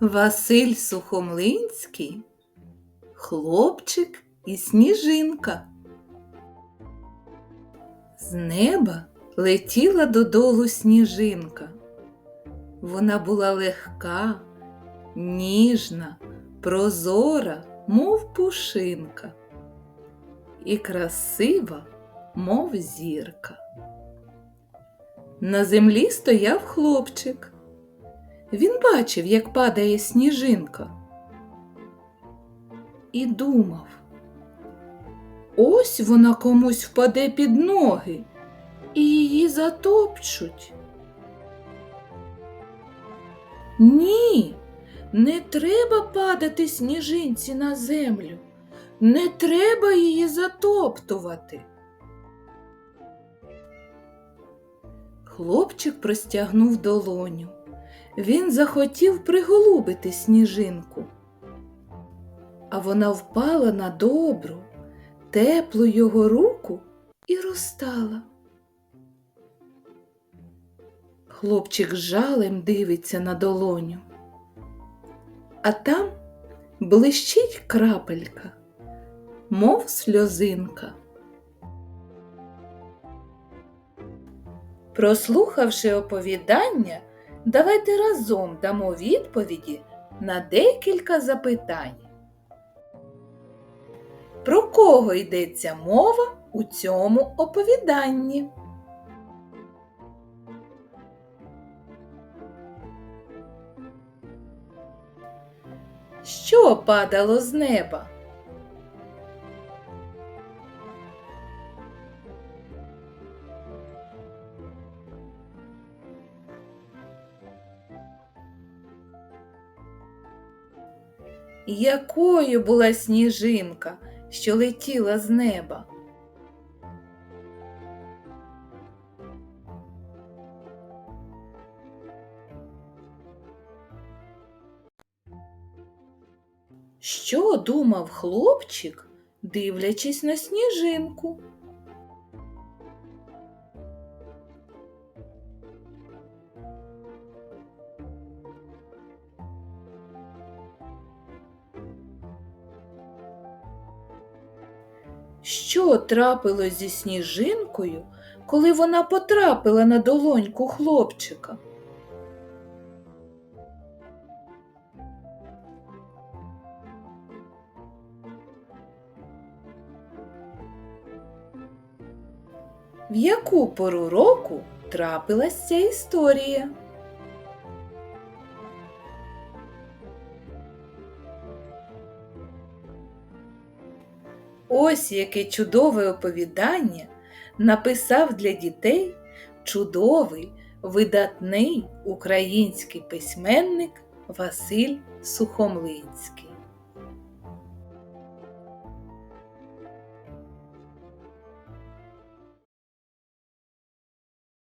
Василь Сухомлинський, хлопчик і сніжинка. З неба летіла додолу сніжинка. Вона була легка, ніжна, прозора, мов пушинка, і красива, мов зірка. На землі стояв хлопчик. Він бачив, як падає сніжинка. І думав, ось вона комусь впаде під ноги і її затопчуть. Ні, не треба падати сніжинці на землю, не треба її затоптувати. Хлопчик простягнув долоню. Він захотів приголубити сніжинку. А вона впала на добру, теплу його руку і розтала. Хлопчик жалем дивиться на долоню, а там блищить крапелька, мов сльозинка. Прослухавши оповідання, давайте разом дамо відповіді на декілька запитань. Про кого йдеться мова у цьому оповіданні? Що падало з неба? Якою була сніжинка, що летіла з неба? Що думав хлопчик, дивлячись на сніжинку? Що трапилось зі сніжинкою, коли вона потрапила на долоньку хлопчика? В яку пору року трапилась ця історія? Ось яке чудове оповідання написав для дітей чудовий, видатний український письменник Василь Сухомлинський.